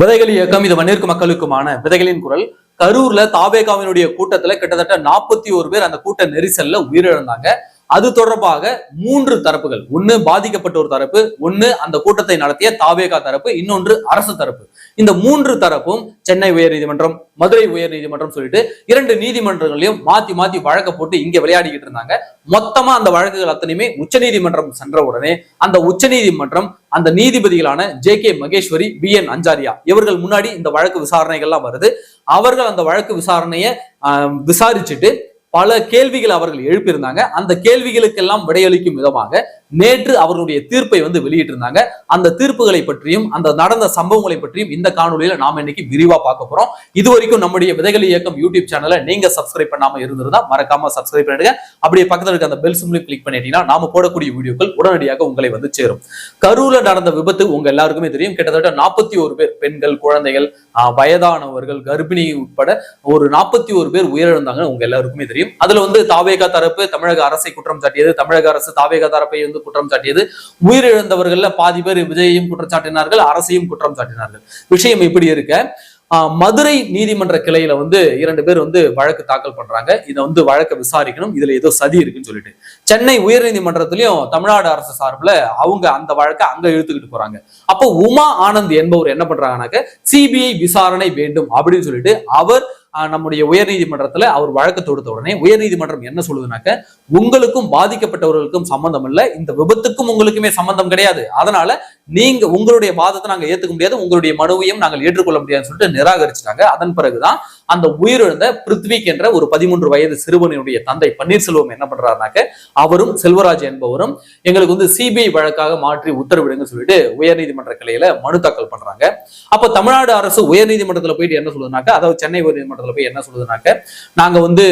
விதைகள் இயக்கம் இது மண்ணிற்கு மக்களுக்குமான விதைகளின் குரல். கரூர்ல தாவேகாவினுடைய கூட்டத்துல கிட்டத்தட்ட நாற்பத்தி ஒரு பேர் அந்த கூட்ட நெரிசல்ல உயிரிழந்தாங்க. அது தொடர்பாக மூன்று தரப்புகள். ஒண்ணு பாதிக்கப்பட்ட ஒரு தரப்பு ஒண்ணு அந்த கூட்டத்தை நடத்திய தாவேகா தரப்பு இன்னொன்று அரசு தரப்பு. இந்த மூன்று தரப்பும் சென்னை உயர் நீதிமன்றம் மதுரை உயர் நீதிமன்றம் சொல்லிட்டு இரண்டு நீதிமன்றங்களையும் மாத்தி மாத்தி வழக்க போட்டு இங்க விளையாடிக்கிட்டு இருந்தாங்க. மொத்தமா அந்த வழக்குகள் அத்தனையுமே உச்சநீதிமன்றம் சென்ற உடனே அந்த உச்சநீதிமன்றம் அந்த நீதிபதிகளான J K Maheshwari P N Anjaria இவர்கள் முன்னாடி இந்த வழக்கு விசாரணைகள்லாம் வருது. அவர்கள் அந்த வழக்கு விசாரணையை ஆஹ், விசாரிச்சுட்டு பல கேள்விகள் அவர்கள் எழுப்பியிருந்தாங்க. அந்த கேள்விகளுக்கெல்லாம் விடையளிக்கும் விதமாக நேற்று அவர்களுடைய தீர்ப்பை வந்து வெளியிட்டிருந்தாங்க. அந்த தீர்ப்புகளை பற்றியும் அந்த நடந்த சம்பவங்களை பற்றியும் இந்த காணொலியில நாம இன்னைக்கு விரிவா பார்க்க போறோம். இது வரைக்கும் நம்முடைய விதைகள் இயக்கம் யூடியூப் சேனலை நீங்க சப்ஸ்கிரைப் பண்ணாம இருந்திருந்தா மறக்காம சப்ஸ்கிரைப் பண்ணிடுங்க. அப்படியே பக்கத்தில் இருக்க அந்த பெல் சிம்லையும் கிளிக் பண்ணிட்டீங்கன்னா நாம போடக்கூடிய வீடியோக்கள் உடனடியாக உங்களை வந்து சேரும். கரூர்ல நடந்த விபத்து உங்க எல்லாருக்குமே தெரியும். கிட்டத்தட்ட நாற்பத்தி ஒரு பேர் பெண்கள் குழந்தைகள் ஆஹ், வயதானவர்கள் கர்ப்பிணி உட்பட ஒரு நாற்பத்தி ஒரு பேர் உயிரிழந்தாங்க உங்க எல்லாருக்குமே தெரியும். அதுல வந்து தாவேகா தரப்பு தமிழக அரசை குற்றம் சாட்டியது தமிழக அரசு தாவேகா தரப்பை வந்து குற்றம் சாட்டியது. உயிரிழந்தவர்கள்ல பாதி பேர் விஜயையும் குற்றம் சாட்டினார்கள் அரசையும் குற்றம் சாட்டினார்கள். விஷயம் இப்படி இருக்க மதுரை நீதிமன்ற கிளையில வந்து இரண்டு பேர் வந்து வழக்கு தாக்கல் பண்றாங்க. இதை வந்து வழக்கை விசாரிக்கணும். இதுல ஏதோ சதி இருக்குன்னு சொல்லிட்டு. சென்னை உயர் உயர்நீதிமன்றத்திலயும் தமிழ்நாடு அரசு சார்பில் அவங்க அந்த வழக்கை அங்க இழுத்துக்கிட்டு போறாங்க. அப்போ உமா ஆனந்த் என்பவர் என்ன பண்றாங்கனாக்க சிபிஐ விசாரணை வேண்டும் அப்படின்னு சொல்லிட்டு அவர் நம்முடைய உயர்நீதிமன்றத்தில் அவர் வழக்கு தொடுத்த உடனே உயர்நீதிமன்றம் என்ன சொல்லுதுனாக்க உங்களுக்கும் பாதிக்கப்பட்டவர்களுக்கும் சம்பந்தம் இல்லை இந்த விபத்துக்கும் உங்களுக்குமே சம்பந்தம் கிடையாது. அதனால நீங்க உங்களுடைய வாதத்தை நாங்கள் ஏற்றுக்க முடியாது உங்களுடைய மனுவையும் நாங்கள் ஏற்றுக்கொள்ள முடியாதுன்னு சொல்லிட்டு நிராகரிச்சிட்டாங்க. அதன் பிறகுதான் அந்த உயிரிழந்த பிருத்விக் என்ற ஒரு பதிமூன்று வயது சிறுவனுடைய தந்தை பன்னீர்செல்வம் என்ன பண்றாருனாக்க அவரும் செல்வராஜ் என்பவரும் எங்களுக்கு வந்து சிபிஐ வழக்காக மாற்றி உத்தரவிடுங்க சொல்லிட்டு உயர்நீதிமன்ற கிளையில மனு தாக்கல் பண்றாங்க. அப்ப தமிழ்நாடு அரசு உயர்நீதிமன்றத்துல போயிட்டு என்ன சொல்லுதுனாக்க அதாவது சென்னை உயர்நீதிமன்றத்துல போய் என்ன சொல்லுதுனாக்க நாங்க வந்து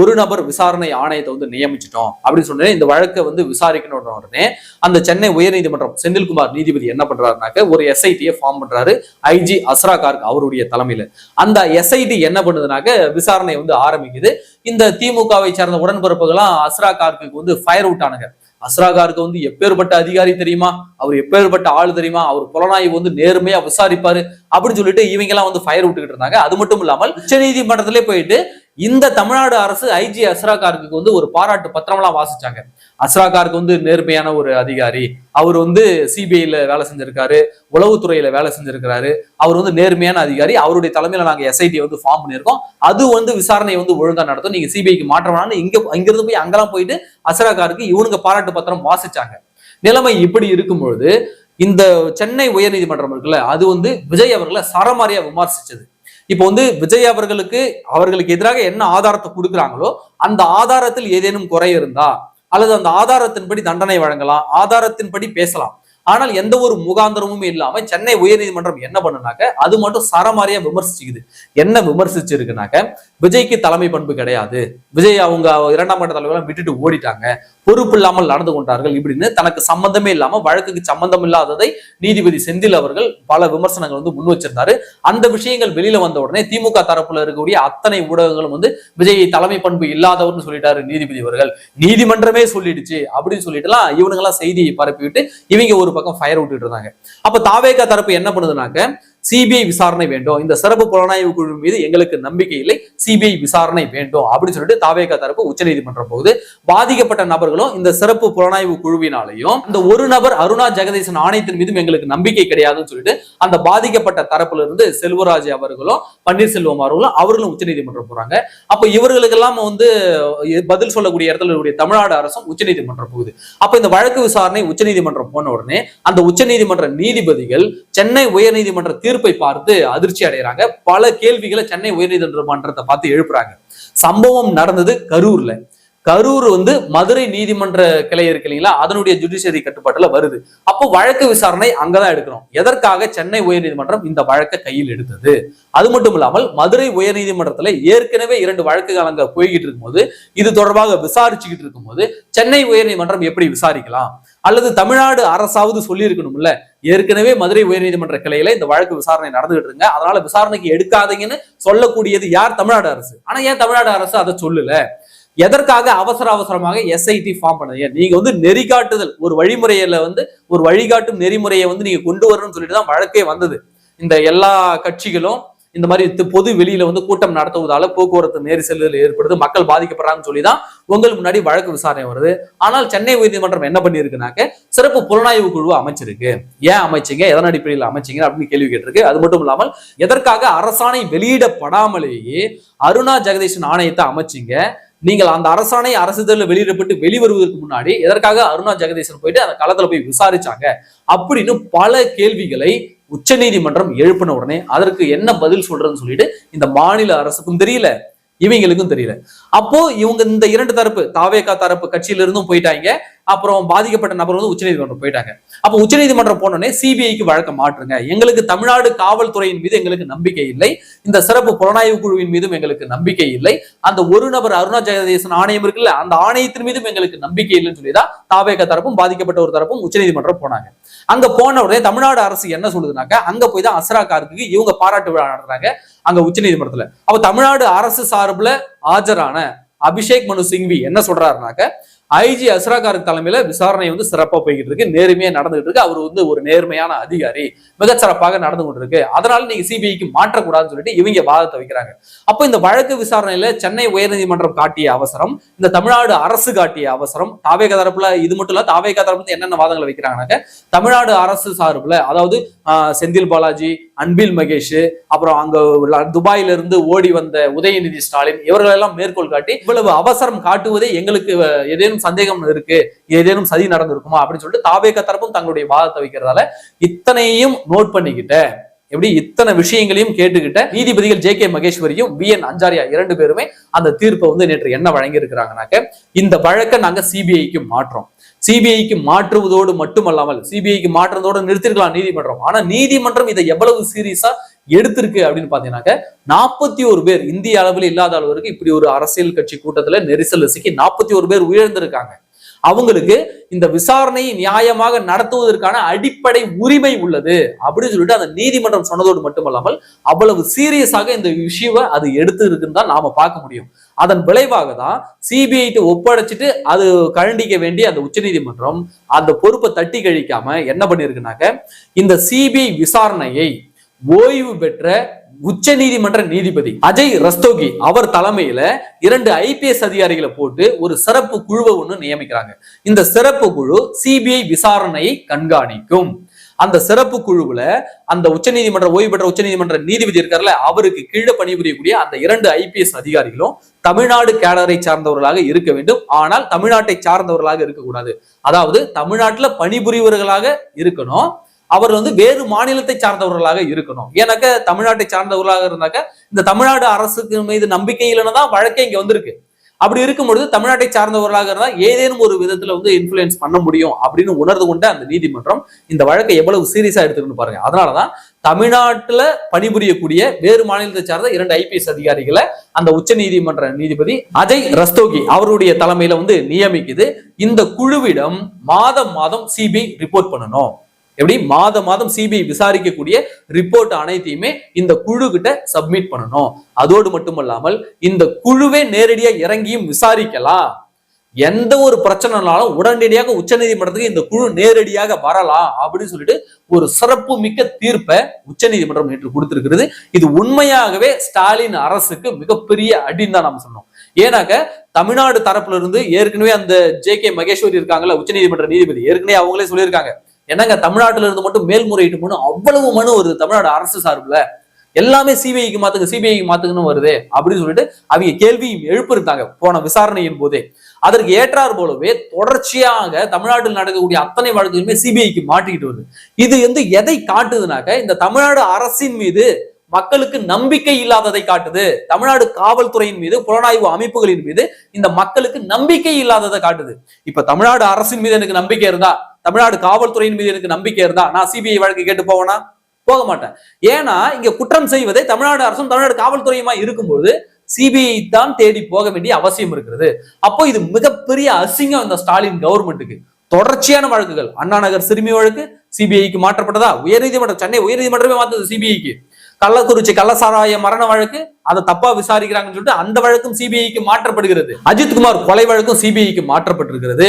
ஒரு நபர் விசாரணை ஆணையத்தை வந்து நியமிச்சிட்டோம் அப்படின்னு சொன்னே இந்த வழக்கை வந்து விசாரிக்கணும் உடனே அந்த சென்னை உயர்நீதிமன்றம் செந்தில்குமார் நீதிபதி என்ன பண்றாருனாக்க ஒரு எஸ்ஐடியை ஃபார்ம் பண்றாரு. ஐஜி அஸ்ரா கார்க் அவருடைய தலைமையில. அந்த எஸ்ஐடி என்ன என்ன பண்ணுதுனாக்க விசாரணை வந்து ஆரம்பிக்குது. இந்த திமுகவை சேர்ந்த உடன்பிறப்புகள்லாம் அஸ்ரா கார்க்கு வந்து ஃபயர் அவுட் ஆனுங்க. அஸ்ரா கார்க்கு வந்து எப்பேற்பட்ட அதிகாரி தெரியுமா? அவர் எப்பேற்பட்ட ஆள் தெரியுமா? அவர் புலனாய்வு வந்து நேர்மையா விசாரிப்பாரு. அப்படின்னு சொல்லிட்டு இவங்க எல்லாம் வந்து ஃபயர் விட்டுக்கிட்டு இருந்தாங்க. அது மட்டும் இல்லாமல் உச்சநீதிமன்றத்திலே போயிட்டு இந்த தமிழ்நாடு அரசு ஐஜி அஸ்ரா கார்க்கு வந்து ஒரு பாராட்டு பத்திரம்லாம் வாசிச்சாங்க. அஸ்ரா கார்க்கு வந்து நேர்மையான ஒரு அதிகாரி. அவர் வந்து சிபிஐல வேலை செஞ்சிருக்காரு உளவுத்துறையில வேலை செஞ்சிருக்கிறாரு. அவர் வந்து நேர்மையான அதிகாரி. அவருடைய தலைமையில நாங்க எஸ்ஐடி வந்து ஃபார்ம் பண்ணியிருக்கோம். அது வந்து விசாரணையை வந்து ஒழுங்கா நடத்தும். நீங்க சிபிஐக்கு மாற்றம்னு இங்க இங்கிருந்து போய் அங்கெல்லாம் போயிட்டு அசராக்காருக்கு இவனுங்க பாராட்டு பத்திரம் வாசிச்சாங்க. நிலைமை இப்படி இருக்கும்பொழுது இந்த சென்னை உயர்நீதிமன்றம் இருக்குல்ல அது வந்து விஜய் அவர்களை சரமாரியா விமர்சிச்சது. இப்போ வந்து விஜய் அவர்களுக்கு அவர்களுக்கு எதிராக என்ன ஆதாரத்தை கொடுக்குறாங்களோ அந்த ஆதாரத்தில் ஏதேனும் குறை இருந்தா அல்லது அந்த ஆதாரத்தின்படி தண்டனை வழங்கலாம் ஆதாரத்தின்படி பேசலாம் ஆனால் எந்த ஒரு முகாந்திரமும் இல்லாம சென்னை உயர்நீதிமன்றம் என்ன பண்ணுனாக்க அது மட்டும் சரமாரியா விமர்சிச்சுக்குது. என்ன விமர்சிச்சிருக்குனாக்க விஜய்க்கு தலைமை பண்பு கிடையாது. விஜய் அவங்க இரண்டாம் கட்ட தலைவரெல்லாம் விட்டுட்டு ஓடிட்டாங்க. பொறுப்பு இல்லாமல் நடந்து கொண்டார்கள் இப்படின்னு தனக்கு சம்பந்தமே இல்லாம வழக்குக்கு சம்பந்தம் இல்லாததை நீதிபதி செந்தில் அவர்கள் பல விமர்சனங்கள் வந்து முன் வச்சிருந்தாரு. அந்த விஷயங்கள் வெளியில வந்த உடனே திமுக தரப்புல இருக்கக்கூடிய அத்தனை ஊடகங்களும் வந்து விஜய் தலைமை பண்பு இல்லாதவர்னு சொல்லிட்டாரு நீதிபதி அவர்கள். நீதிமன்றமே சொல்லிடுச்சு அப்படின்னு சொல்லிட்டுலாம் இவனுங்கெல்லாம் செய்தியை பரப்பிவிட்டு இவங்க ஒரு பக்கம் ஃபயர் விட்டுட்டு இருந்தாங்க. அப்ப தாவேகா தரப்பு என்ன பண்ணுதுனாக்க சிபிஐ விசாரணை வேண்டும். இந்த சிறப்பு புலனாய்வு குழு மீது எங்களுக்கு நம்பிக்கை இல்லை. சிபிஐ விசாரணை வேண்டும் அப்படின்னு சொல்லிட்டு தாவேகா தரப்பு உச்சநீதிமன்றம் போகுது. பாதிக்கப்பட்ட நபர்களும் இந்த சிறப்பு புலனாய்வு குழுவினாலையும் இந்த ஒரு நபர் அருணா ஜெகதீசன் ஆணையத்தின் மீதும் எங்களுக்கு நம்பிக்கை கிடையாதுன்னு சொல்லிட்டு அந்த பாதிக்கப்பட்ட தரப்புல இருந்து செல்வராஜ் அவர்களும் பன்னீர்செல்வம் அவர்களும் அவர்களும் உச்சநீதிமன்றம் போறாங்க. அப்ப இவர்களுக்கெல்லாம் வந்து பதில் சொல்லக்கூடிய இடத்துல இருக்கக்கூடிய தமிழ்நாடு அரசும் உச்சநீதிமன்றம் போகுது. அப்ப இந்த வழக்கு விசாரணை உச்சநீதிமன்றம் போன உடனே அந்த உச்சநீதிமன்ற நீதிபதிகள் சென்னை உயர்நீதிமன்ற தீர்ப்பு பார்த்து அதிர்ச்சி அடைகிறாங்க பல கேள்விகளை சென்னை உயர்நீதிமன்றத்தை பார்த்து எழுப்புறாங்க. சம்பவம் நடந்தது கரூர்ல. கரூர் வந்து மதுரை நீதிமன்ற கிளை இருக்கு இல்லைங்களா? அதனுடைய ஜுடிஷியரி கட்டுப்பாட்டுல வருது. அப்போ வழக்கு விசாரணை அங்கதான் எடுக்கிறோம். எதற்காக சென்னை உயர்நீதிமன்றம் இந்த வழக்கை கையில் எடுத்தது? அது மட்டும் இல்லாமல் மதுரை உயர்நீதிமன்றத்துல ஏற்கனவே இரண்டு வழக்குகள் அங்க போய்கிட்டு இருக்கும்போது இது தொடர்பாக விசாரிச்சுக்கிட்டு இருக்கும்போது சென்னை உயர்நீதிமன்றம் எப்படி விசாரிக்கலாம்? அல்லது தமிழ்நாடு அரசாவது சொல்லி இருக்கணும்ல ஏற்கனவே மதுரை உயர்நீதிமன்ற கிளையில இந்த வழக்கு விசாரணை நடந்துகிட்டு இருங்க அதனால விசாரணைக்கு எடுக்காதீங்கன்னு சொல்லக்கூடியது யார்? தமிழ்நாடு அரசு. ஆனா ஏன் தமிழ்நாடு அரசு அதை சொல்லல? எதற்காக அவசர அவசரமாக எஸ்ஐடி ஃபார்ம் பண்ணுங்க நீங்க வந்து நெறிகாட்டுதல் ஒரு வழிமுறையில வந்து ஒரு வழிகாட்டும் நெறிமுறையை வந்து நீங்க கொண்டு வரணும்னு சொல்லிட்டு தான் வழக்கே வந்தது. இந்த எல்லா கட்சிகளும் இந்த மாதிரி பொது வெளியில வந்து கூட்டம் நடத்துவதால போக்குவரத்து நெரிசல்கள் ஏற்படுது மக்கள் பாதிக்கப்படுறாங்கன்னு சொல்லி தான் உங்களுக்கு முன்னாடி வழக்கு விசாரணை வருது. ஆனால் சென்னை உயர்நீதிமன்றம் என்ன பண்ணியிருக்குனாக்க சிறப்பு புலனாய்வு குழு அமைச்சிருக்கு. ஏன் அமைச்சீங்க? எதன் அடிப்படையில் அமைச்சீங்க? அப்படின்னு கேள்வி கேட்டிருக்கு. அது மட்டும் இல்லாமல் எதற்காக அரசாணை வெளியிடப்படாமலேயே அருணா ஜெகதீஷன் ஆணையத்தை அமைச்சீங்க? நீங்கள் அந்த அரசாணை அரசிதழில் வெளியிடப்பட்டு வெளிவருவதற்கு முன்னாடி எதற்காக அருணா ஜெகதீசன் போயிட்டு அந்த களத்துல போய் விசாரிச்சாங்க? அப்படின்னு பல கேள்விகளை உச்சநீதிமன்றம் எழுப்பின உடனே அதற்கு என்ன பதில் சொல்றதுன்னு சொல்லிட்டு இந்த மாநில அரசுக்கும் தெரியல இவங்களுக்கும் தெரியல. அப்போ இவங்க இந்த இரண்டு தரப்பு தாவேகா தரப்பு கட்சியிலிருந்தும் போயிட்டாங்க. அப்புறம் பாதிக்கப்பட்ட நபர் வந்து உச்சநீதிமன்றம் போயிட்டாங்க. அப்போ உச்சநீதிமன்றம் போனோடனே சிபிஐக்கு வழக்கம் மாற்றுங்க. எங்களுக்கு தமிழ்நாடு காவல்துறையின் மீது எங்களுக்கு நம்பிக்கை இல்லை. இந்த சிறப்பு புலனாய்வு குழுவின் மீதும் எங்களுக்கு நம்பிக்கை இல்லை. அந்த ஒரு நபர் அருணா ஜெகதேசன் ஆணையம் இருக்குல்ல அந்த ஆணையத்தின் மீதும் எங்களுக்கு நம்பிக்கை இல்லைன்னு சொல்லிதான் தாவேக தரப்பும் பாதிக்கப்பட்ட ஒரு தரப்பும் உச்சநீதிமன்றம் போனாங்க. அங்க போன உடனே தமிழ்நாடு அரசு என்ன சொல்லுதுனாக்க அங்க போய் தான் அஸ்ரா கார்க்கு இவங்க பாராட்டு விழா நடத்துறாங்க அங்க உச்சநீதிமன்றத்துல. அப்ப தமிழ்நாடு அரசு சார்புல ஆஜரான அபிஷேக் மனு சிங்வி என்ன சொல்றாருனாக்க ஐஜி அஸ்ரா தலைமையில விசாரணை வந்து சிறப்பா போய்கிட்டு இருக்கு. நேர்மையா நடந்துகிட்டு இருக்கு. அவர் வந்து ஒரு நேர்மையான அதிகாரி மிகச்சிறப்பாக நடந்து கொண்டிருக்கு. அதனால நீங்க சிபிஐக்கு மாற்றக்கூடாதுன்னு சொல்லிட்டு இவங்க வாதத்தை வைக்கிறாங்க. அப்போ இந்த வழக்கு விசாரணையில சென்னை உயர்நீதிமன்றம் காட்டிய அவசரம் இந்த தமிழ்நாடு அரசு காட்டிய அவசரம் தாவேக தரப்புல இது மட்டும் இல்ல தாவேக தரப்பு என்னென்ன வாதங்களை வைக்கிறாங்கன்னாக்க தமிழ்நாடு அரசு சார்புல அதாவது ஆஹ், செந்தில் பாலாஜி அன்பில் மகேஷ் அப்புறம் அங்க உள்ள துபாயில இருந்து ஓடி வந்த உதயநிதி ஸ்டாலின் இவர்கள் எல்லாம் மேற்கோள் காட்டி இவ்வளவு அவசரம் காட்டுவதே எங்களுக்கு ஏதேனும் ஏதேனும் சந்தேகம் இருக்கு ஏதேனும் சதி நடந்திருக்குமா அப்படின்னு சொல்லிட்டு தாவேக தரப்பும் தங்களுடைய வாதத்தை வைக்கிறதால இத்தனையும் நோட் பண்ணிக்கிட்ட எப்படி இத்தனை விஷயங்களையும் கேட்டுக்கிட்ட நீதிபதிகள் ஜே கே மகேஸ்வரியும் வி என் அஞ்சாரியா இரண்டு பேருமே அந்த தீர்ப்பை வந்து நேற்று என்ன வழங்கியிருக்கிறாங்கனாக்க இந்த வழக்கை நாங்க சிபிஐக்கு மாற்றோம். சிபிஐக்கு மாற்றுவதோடு மட்டுமல்லாமல் சிபிஐக்கு மாற்றுறதோடு நிறுத்திருக்கலாம் நீதிமன்றம். ஆனா நீதிமன்றம் இதை எவ்வளவு சீரியஸா எடுத்திருக்கு அப்படின்னு பாத்தீங்கன்னாக்க நாற்பத்தி ஒரு பேர் இந்திய அளவில் இல்லாத அளவிற்கு இப்படி ஒரு அரசியல் கட்சி கூட்டத்துல நெரிசல் சிக்கி நாற்பத்தி ஒரு பேர் உயர்ந்திருக்காங்க அவங்களுக்கு இந்த விசாரணையை நியாயமாக நடத்துவதற்கான அடிப்படை உரிமை உள்ளது அப்படின்னு சொல்லிட்டு அந்த நீதிமன்றம் சொன்னதோடு மட்டுமல்லாமல் அவ்வளவு சீரியஸாக இந்த விஷயவை அது எடுத்து இருக்குன்னு தான் நாம பார்க்க முடியும். அதன் விளைவாக தான் சிபிஐட்டு ஒப்படைச்சிட்டு அது கழண்டிக்க வேண்டிய அந்த உச்சநீதிமன்றம் அந்த பொறுப்பை தட்டி கழிக்காம என்ன பண்ணிருக்குனாக்க இந்த சிபிஐ விசாரணையை ஓய்வு பெற்ற உச்ச நீதிமன்ற நீதிபதி அஜய் ரஸ்தோகி அவர் தலைமையில இரண்டு ஐபிஎஸ் அதிகாரிகளை போட்டு ஒரு சிறப்பு குழுவை ஒண்ணு நியமிக்கிறாங்க. இந்த சிறப்பு குழு சிபிஐ விசாரணையை கண்காணிக்கும். அந்த சிறப்பு குழுவுல அந்த உச்சநீதிமன்ற ஓய்வு பெற்ற உச்சநீதிமன்ற நீதிபதி இருக்கார்ல அவருக்கு கீழே பணிபுரியக்கூடிய அந்த இரண்டு ஐபிஎஸ் அதிகாரிகளும் தமிழ்நாடு கேடரை சார்ந்தவர்களாக இருக்க வேண்டும். ஆனால் தமிழ்நாட்டை சார்ந்தவர்களாக இருக்கக்கூடாது. அதாவது தமிழ்நாட்டுல பணிபுரிவர்களாக இருக்கணும். அவர் வந்து வேறு மாநிலத்தை சார்ந்தவர்களாக இருக்கணும். ஏன்னாக்க தமிழ்நாட்டை சார்ந்தவர்களாக இருந்தாக்க இந்த தமிழ்நாடு அரசுக்கு மீது நம்பிக்கை இல்லைன்னு தான் வழக்கே இங்க வந்திருக்கு. அப்படி இருக்கும் பொழுது தமிழ்நாட்டை சார்ந்தவர்களாக இருந்தா ஏதேனும் ஒரு விதத்துல வந்து இன்ஃபுளுயன்ஸ் பண்ண முடியும் அப்படின்னு உணர்ந்து கொண்ட அந்த நீதிமன்றம் இந்த வழக்கை எவ்வளவு சீரியஸா எடுத்துக்கணும் பாருங்க. அதனாலதான் தமிழ்நாட்டுல பணிபுரியக்கூடிய வேறு மாநிலத்தை சார்ந்த இரண்டு ஐபிஎஸ் அதிகாரிகளை அந்த உச்ச நீதிமன்ற நீதிபதி அஜய் ரஸ்தோகி அவருடைய தலைமையில வந்து நியமிக்குது. இந்த குழுவிடம் மாதம் மாதம் சிபிஐ ரிப்போர்ட் பண்ணணும். எப்படி? மாத மாதம் சிபிஐ விசாரிக்கக்கூடிய ரிப்போர்ட் அனைத்தையுமே இந்த குழு கிட்ட சப்மிட் பண்ணணும். அதோடு மட்டுமல்லாமல் இந்த குழுவே நேரடியா இறங்கியும் விசாரிக்கலாம். எந்த ஒரு பிரச்சனைனாலும் உடனடியாக உச்சநீதிமன்றத்துக்கு இந்த குழு நேரடியாக வரலாம் அப்படின்னு சொல்லிட்டு ஒரு சிறப்பு மிக்க தீர்ப்பை உச்சநீதிமன்றம் நேற்று கொடுத்திருக்கிறது. இது உண்மையாகவே ஸ்டாலின் அரசுக்கு மிகப்பெரிய அடின்னு தான் நம்ம சொன்னோம் ஏன்னாக்க தமிழ்நாடு தரப்புல இருந்து ஏற்கனவே அந்த ஜே கே மகேஸ்வரி இருக்காங்கல்ல உச்சநீதிமன்ற நீதிபதி ஏற்கனவே அவங்களே சொல்லியிருக்காங்க. என்னங்க தமிழ்நாட்டுல இருந்து மட்டும் மேல்முறையீட்டு மனு? அவ்வளவு மனு வருது தமிழ்நாடு அரசு சார்புல. எல்லாமே சிபிஐக்கு மாத்துங்க சிபிஐக்கு மாத்துங்கன்னு வருது அப்படின்னு சொல்லிட்டு அவங்க கேள்வியும் எழுப்பியிருந்தாங்க போன விசாரணையின் போதே. அதற்கு ஏற்றார் போலவே தொடர்ச்சியாக தமிழ்நாட்டில் நடக்கக்கூடிய அத்தனை வழக்குகளுமே சிபிஐக்கு மாட்டிக்கிட்டு வருது. இது வந்து எதை காட்டுதுனாக்க இந்த தமிழ்நாடு அரசின் மீது மக்களுக்கு நம்பிக்கை இல்லாததை காட்டுது. தமிழ்நாடு காவல்துறையின் மீது புலனாய்வு அமைப்புகளின் மீது இந்த மக்களுக்கு நம்பிக்கை இல்லாததை காட்டுது. இப்ப தமிழ்நாடு அரசின் மீது எனக்கு நம்பிக்கை இருந்தா தமிழ்நாடு காவல்துறையின் மீது எனக்கு நம்பிக்கை இருந்தா நான் சிபிஐ வழக்கு கேட்டு போவேனா? போக மாட்டேன். ஏன்னா இங்க குற்றம் செய்வதே தமிழ்நாடு அரசும் தமிழ்நாடு காவல்துறையுமா இருக்கும்போது சிபிஐ தான் தேடி போக வேண்டிய அவசியம் இருக்கிறது. அப்போ இது மிகப்பெரிய அசிங்கம் இந்த ஸ்டாலின் கவர்மெண்ட்டுக்கு. தொடர்ச்சியான வழக்குகள். அண்ணா நகர் சிறுமி வழக்கு சிபிஐக்கு மாற்றப்பட்டதா? உயர்நீதிமன்றம் சென்னை உயர்நீதிமன்றமே மாத்தது சிபிஐக்கு கள்ளக்குறிச்சி கள்ளசாராய மரண வழக்கு அதை தப்பா விசாரிக்கிறாங்கன்னு சொல்லிட்டு அந்த வழக்கும் சிபிஐக்கு மாற்றப்படுகிறது. அஜித்குமார் கொலை வழக்கும் சிபிஐக்கு மாற்றப்பட்டிருக்கிறது.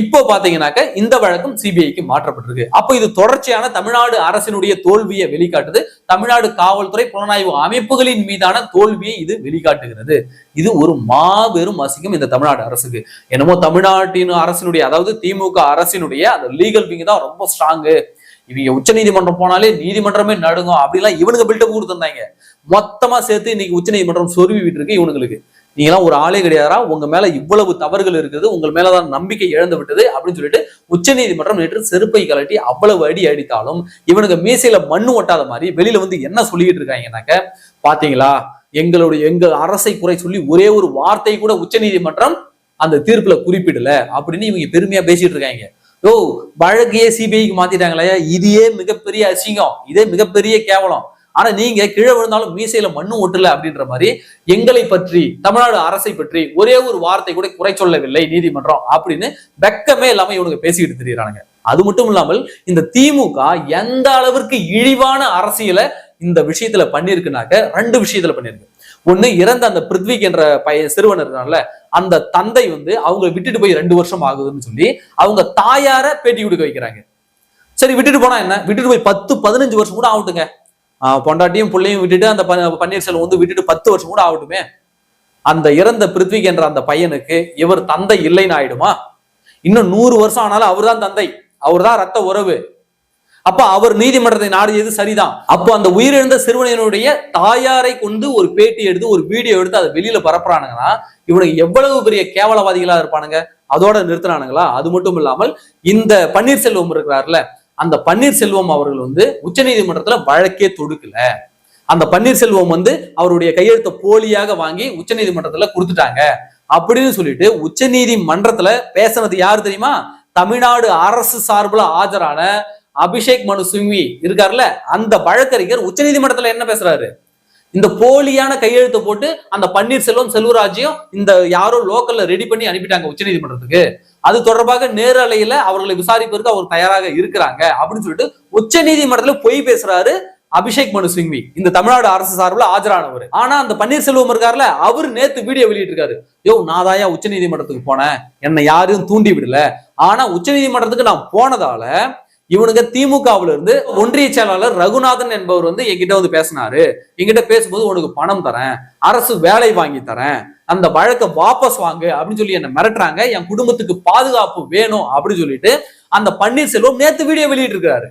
இப்போ பாத்தீங்கன்னாக்க இந்த வழக்கும் சிபிஐக்கு மாற்றப்பட்டிருக்கு. அப்போ இது தொடர்ச்சியான தமிழ்நாடு அரசினுடைய தோல்வியை வெளிக்காட்டுது. தமிழ்நாடு காவல்துறை புலனாய்வு அமைப்புகளின் மீதான தோல்வியை இது வெளிக்காட்டுகிறது. இது ஒரு மாபெரும் அசிங்கம் இந்த தமிழ்நாடு அரசுக்கு. என்னமோ தமிழ்நாட்டின் அரசினுடைய அதாவது திமுக அரசினுடைய அந்த லீகல் விங் தான் ரொம்ப ஸ்ட்ராங்கு இவங்க உச்ச நீதிமன்றம் போனாலே நீதிமன்றமே நடுங்கும். அப்படிலாம் இவனுங்க பில்டப் கொடுத்துருந்தாங்க மொத்தமா சேர்த்து இன்னைக்கு உச்ச நீதிமன்றம் சொருவி விட்டுருக்கு இவனுங்களுக்கு. நீங்களாம் ஒரு ஆளே கிடையாதா உங்க மேல இவ்வளவு தவறுகள் இருக்குது உங்கள் மேலதான் நம்பிக்கை இழந்து விட்டது அப்படின்னு சொல்லிட்டு உச்ச நீதிமன்றம் நேற்று செருப்பை கலட்டி அவ்வளவு அடி அடித்தாலும் இவனுங்க மீசையில மண்ணு ஒட்டாத மாதிரி வெளியில வந்து என்ன சொல்லிட்டு இருக்காங்கன்னாக்க பாத்தீங்களா? எங்களுடைய எங்கள் அரசை குறை சொல்லி ஒரே ஒரு வார்த்தை கூட உச்ச நீதிமன்றம் அந்த தீர்ப்புல குறிப்பிடல அப்படின்னு இவங்க பெருமையா பேசிட்டு இருக்காங்க. ஓ வழக்கையே சிபிஐக்கு மாத்திட்டாங்களே இதையே மிகப்பெரிய அசிங்கம் இதே மிகப்பெரிய கேவலம். ஆனா நீங்க கீழே விழுந்தாலும் மீசையில மண்ணும் ஒட்டல அப்படின்ற மாதிரி எங்களை பற்றி தமிழ்நாடு அரசை பற்றி ஒரே ஒரு வார்த்தை கூட குறை சொல்லவில்லை நீதிமன்றம் அப்படின்னு வெக்கமே இல்லாம இவனுங்க பேசிக்கிட்டு திரியறானுங்க. அது மட்டும் இல்லாமல் இந்த திமுக எந்த அளவிற்கு இழிவான அரசியலை இந்த விஷயத்துல பண்ணிருக்குனாக்க ரெண்டு விஷயத்துல பண்ணிருக்கு ஒண்ணு இறந்த அந்த பிருத்விக் என்ற பையன் சிறுவன் இருக்கான்ல அந்த தந்தை வந்து அவங்க விட்டுட்டு போய் ரெண்டு வருஷம் ஆகுதுன்னு சொல்லி அவங்க தாயார பேட்டி கொடுக்க வைக்கிறாங்க. சரி விட்டுட்டு போனா என்ன? விட்டுட்டு போய் பத்து பதினஞ்சு வருஷம் கூட ஆகட்டுங்க. பொண்டாட்டியும் பிள்ளையும் விட்டுட்டு அந்த பன்னீர்செல்வம் வந்து விட்டுட்டு பத்து வருஷம் கூட ஆகட்டுமே. அந்த இறந்த பிருத்விக் என்ற அந்த பையனுக்கு இவர் தந்தை இல்லைன்னு ஆயிடுமா? இன்னும் நூறு வருஷம் ஆனாலும் அவர்தான் தந்தை. அவர்தான் ரத்த உறவு. அப்ப அவர் நீதிமன்றத்தை நாடியது சரிதான். அப்போ அந்த உயிரிழந்த சிறுவனினுடைய தாயாரை கொண்டு ஒரு பேட்டி எடுத்து ஒரு வீடியோ எடுத்து அதை வெளியில பரப்புறானுங்கன்னா இவனுக்கு எவ்வளவு பெரிய கேவலவாதிகளா இருப்பானுங்க? அதோட நிறுத்துறானுங்களா அது மட்டும் இல்லாமல் இந்த பன்னீர்செல்வம் இருக்கிறார்ல அந்த பன்னீர்செல்வம் அவர்கள் வந்து உச்சநீதிமன்றத்துல வழக்கே தொடுக்கல. அந்த பன்னீர்செல்வம் வந்து அவருடைய கையெழுத்தை போலியாக வாங்கி உச்சநீதிமன்றத்துல கொடுத்துட்டாங்க. அப்படின்னு சொல்லிட்டு உச்சநீதிமன்றத்துல பேசுனது யாரு தெரியுமா? தமிழ்நாடு அரசு சார்புல ஆஜரான அபிஷேக் மனு சிங்வி இருக்காருல்ல அந்த வழக்கறிஞர் உச்சநீதிமன்றத்துல என்ன பேசுறாரு? இந்த போலியான கையெழுத்தை போட்டு அந்த பன்னீர்செல்வம் செல்வராஜையும் இந்த யாரோ லோக்கல்ல ரெடி பண்ணி அனுப்பிட்டாங்க உச்சநீதிமன்றத்துக்கு அது தொடர்பாக நேரலையில அவர்களை விசாரிப்பதற்கு அவர் தயாராக இருக்கிறாங்க. அப்படின்னு சொல்லிட்டு உச்ச நீதிமன்றத்துல பொய் பேசுறாரு அபிஷேக் மனு சிங்வி. இந்த தமிழ்நாடு அரசு சார்பில் ஆஜரானவர். ஆனா அந்த பன்னீர்செல்வம் இருக்காருல அவர் நேத்து வீடியோ வெளியிட்டிருக்காரு. யோ நான் தான் உச்ச நீதிமன்றத்துக்கு போனேன்? என்னை யாரும் தூண்டி விடல. ஆனா உச்ச நீதிமன்றத்துக்கு நான் போனதால இவனுங்க திமுகவுல இருந்து ஒன்றிய செயலாளர் ரகுநாதன் என்பவர் வந்து என்கிட்ட வந்து பேசினாரு. என்கிட்ட பேசும்போது உனக்கு பணம் தரேன் அரசு வேலை வாங்கி தரேன் அந்த வழக்கை வாபஸ் வாங்கு அப்படின்னு சொல்லி என்ன மிரட்டுறாங்க. என் குடும்பத்துக்கு பாதுகாப்பு வேணும் அப்படின்னு சொல்லிட்டு அந்த பன்னீர்செல்வம் நேத்து வீடியோ வெளியிட்டு இருக்காரு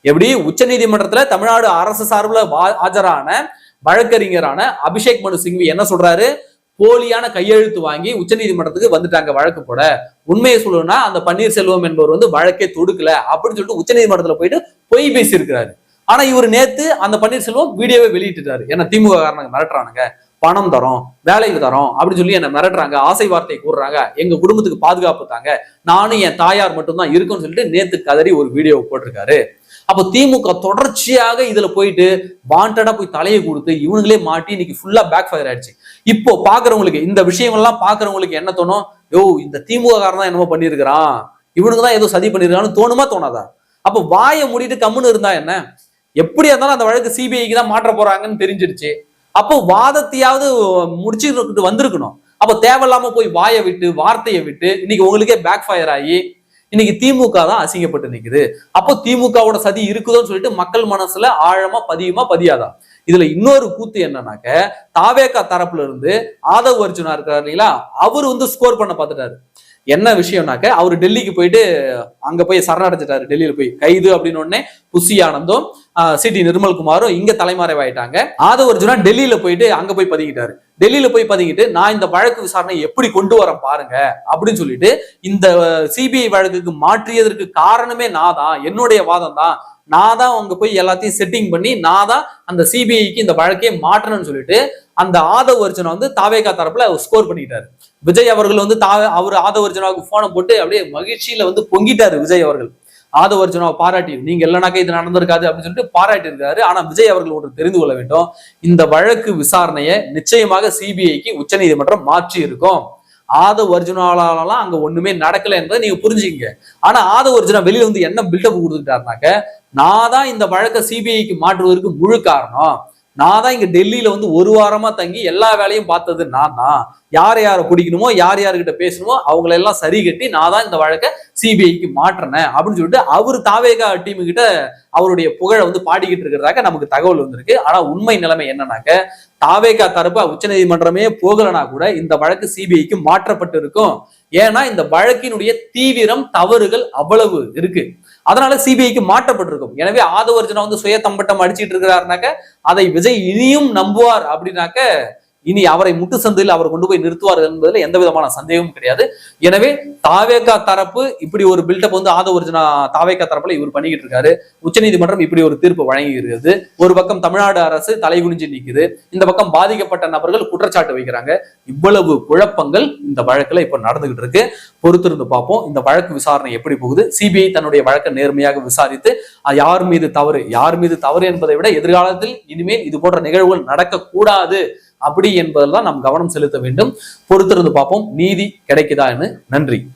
எப்படி? உச்ச நீதிமன்றத்துல தமிழ்நாடு அரசு சார்பில் வா- ஆஜரான வழக்கறிஞரான அபிஷேக் மனு சிங்வி என்ன சொல்றாரு? போலியான கையெழுத்து வாங்கி உச்சநீதிமன்றத்துக்கு வந்துட்டாங்க வழக்கு போட. உண்மையை சொல்லணும்னா அந்த பன்னீர்செல்வம் என்பவர் வந்து வழக்கே தொடுக்கல அப்படின்னு சொல்லிட்டு உச்சநீதிமன்றத்துல போயிட்டு பொய் பேசியிருக்கிறாரு. ஆனா இவர் நேத்து அந்த பன்னீர்செல்வம் வீடியோவை வெளியிட்டுட்டாரு. ஏன்னா திமுக காரணங்க மிரட்டுறானுங்க. பணம் தரோம் வேலைக்கு தரோம் அப்படின்னு சொல்லி என்ன மிரட்டுறாங்க ஆசை வார்த்தை கூடுறாங்க எங்க குடும்பத்துக்கு பாதுகாப்பு தாங்க. நானும் என் தாயார் மட்டும்தான் இருக்குன்னு சொல்லிட்டு நேத்து கதறி ஒரு வீடியோ போட்டிருக்காரு. அப்போ திமுக தொடர்ச்சியாக இதுல போயிட்டு வாண்டடா போய் தலையை கொடுத்து இவனுங்களே மாட்டி இன்னைக்கு ஃபுல்லா பேக் ஃபயர் ஆயிடுச்சு. இப்போ பாக்குறவங்களுக்கு இந்த விஷயங்கள்லாம் பாக்குறவங்களுக்கு என்ன தோணும்? யோ இந்த திமுக காரன் தான் என்னமோ பண்ணியிருக்கிறான் இவனுக்கு தான் ஏதோ சதி பண்ணிருக்கான்னு தோணுமா தோணாதா? அப்போ வாயை மூடிட்டு கம்முன்னு இருந்தா என்ன? எப்படியா இருந்தாலும் அந்த வழக்கு சிபிஐக்கு தான் மாற்ற போறாங்கன்னு தெரிஞ்சிருச்சு அப்போ வாதத்தையாவது முடிச்சுட்டு வந்திருக்கணும். அப்போ தேவையில்லாம போய் வாயை விட்டு வார்த்தையை விட்டு இன்னைக்கு உங்களுக்கே பேக் ஃபயர் ஆகி இன்னைக்கு திமுக தான் அசிங்கப்பட்டு நிக்குது. அப்போ திமுகவோட சதி இருக்குதோன்னு சொல்லிட்டு மக்கள் மனசுல ஆழமா பதியுமா பதியாதா? இதுல இன்னொரு கூத்து என்னன்னாக்க தாவேகா தரப்புல இருந்து ஆதவ் அர்ஜுனா இருக்காரு இல்லைங்களா? அவர் வந்து ஸ்கோர் பண்ண பார்த்துட்டாரு. என்ன விஷயம்னாக்க அவர் டெல்லிக்கு போயிட்டு அங்க போய் சரணடைஞ்சிட்டாரு டெல்லியில போய். கைது அப்படின்னு உடனே புசி ஆனந்தும் சிடி நிர்மல்குமாரும் இங்க தலைமறைவாயிட்டாங்க. ஆதவ் அர்ஜுனா டெல்லியில போயிட்டு அங்க போய் பதுங்கிட்டாரு. டெல்லியில போய் பதுங்கிட்டு நான் இந்த வழக்கு விசாரணை எப்படி கொண்டு வரேன் பாருங்க அப்படின்னு சொல்லிட்டு இந்த சிபிஐ வழக்குக்கு மாற்றியதற்கு காரணமே நான் தான் என்னுடைய வாதம் தான். நான் தான் அவங்க போய் எல்லாத்தையும் செட்டிங் பண்ணி நான் தான் அந்த சிபிஐக்கு இந்த வழக்கையே மாற்றணும்னு சொல்லிட்டு அந்த ஆதவ் அர்ஜுனா வந்து தாவேகா தரப்புல ஸ்கோர் பண்ணிட்டாரு. விஜய் அவர்கள் வந்து தா அவர் ஆதவ் அர்ஜுனாவுக்கு போனை போட்டு அப்படியே மகிழ்ச்சியில வந்து பொங்கிட்டாரு விஜய் அவர்கள். ஆதவ அர்ஜுனாவை பாராட்டி நீங்க இல்லைனாக்கா இது நடந்திருக்காது அப்படின்னு சொல்லிட்டு பாராட்டி இருக்காரு ஆனா விஜய் அவர்கள் ஒன்று தெரிந்து கொள்ள வேண்டும். இந்த வழக்கு விசாரணையை நிச்சயமாக சிபிஐக்கு உச்சநீதிமன்றம் மாற்றி இருக்கும். ஆதவ் அர்ஜுனாலாம் அங்க ஒண்ணுமே நடக்கல என்பதை நீங்க புரிஞ்சுக்கங்க. ஆனா ஆதவ் அர்ஜுனா வெளியில வந்து என்ன பில்டப் கொடுத்துட்டாருனாக்க நான் தான் இந்த வழக்கை சிபிஐக்கு மாற்றுவதற்கு முழு காரணம். நான் தான் இங்க டெல்லியில வந்து ஒரு வாரமா தங்கி எல்லா வேலையும் பார்த்தது நான் தான் யார் யாரை பிடிக்கணுமோ யார் யாருக்கிட்ட பேசணுமோ அவங்கள எல்லாம் சரி கட்டி நான் தான் இந்த வழக்கை சிபிஐக்கு மாற்றினேன் அப்படின்னு சொல்லிட்டு அவர் தாவேகா டீமு கிட்ட அவருடைய புகழை வந்து பாடிக்கிட்டு இருக்கிறதாக நமக்கு தகவல் வந்திருக்கு. ஆனா உண்மை நிலைமை என்னன்னாக்க தாவேகா தரப்பு உச்சநீதிமன்றமே போகலனா கூட இந்த வழக்கு சிபிஐக்கு மாற்றப்பட்டு இருக்கும் ஏன்னா இந்த வழக்கினுடைய தீவிரம் தவறுகள் அவ்வளவு இருக்கு. அதனால சிபிஐக்கு மாற்றப்பட்டிருக்கும். எனவே ஆதவர்ஜனா வந்து சுய தம்பட்டம் அடிச்சிட்டு இருக்கிறாருனாக்க அதை விஜய் இனியும் நம்புவார் அப்படின்னாக்க இனி அவரை முட்டு சந்தையில் அவர் கொண்டு போய் நிறுத்துவார் என்பதில் எந்த விதமான சந்தேகமும் கிடையாது. எனவே தாவேகா தரப்பு இப்படி ஒரு பில்டப் வந்து ஆதவ ஒரிஜினா தாவேக்கா தரப்புல இவர் பண்ணிக்கிட்டு இருக்காரு. உச்சநீதிமன்றம் இப்படி ஒரு தீர்ப்பு வழங்கி இருக்கிறது ஒரு பக்கம் தமிழ்நாடு அரசு தலைகுனிஞ்சு நிக்குது. இந்த பக்கம் பாதிக்கப்பட்ட நபர்கள் குற்றச்சாட்டு வைக்கிறாங்க. இவ்வளவு குழப்பங்கள் இந்த வழக்குல இப்ப நடந்துகிட்டு இருக்கு. பொறுத்திருந்து பார்ப்போம். இந்த வழக்கு விசாரணை எப்படி போகுது? சிபிஐ தன்னுடைய வழக்கை நேர்மையாக விசாரித்து யார் மீது தவறு யார் மீது தவறு என்பதை விட எதிர்காலத்தில் இனிமேல் இது போன்ற நிகழ்வுகள் நடக்கக்கூடாது. அப்படி என்பதெல்லாம் நாம் கவனம் செலுத்த வேண்டும். பொறுத்திருந்து பார்ப்போம். நீதி கிடைக்குதா என்று. நன்றி.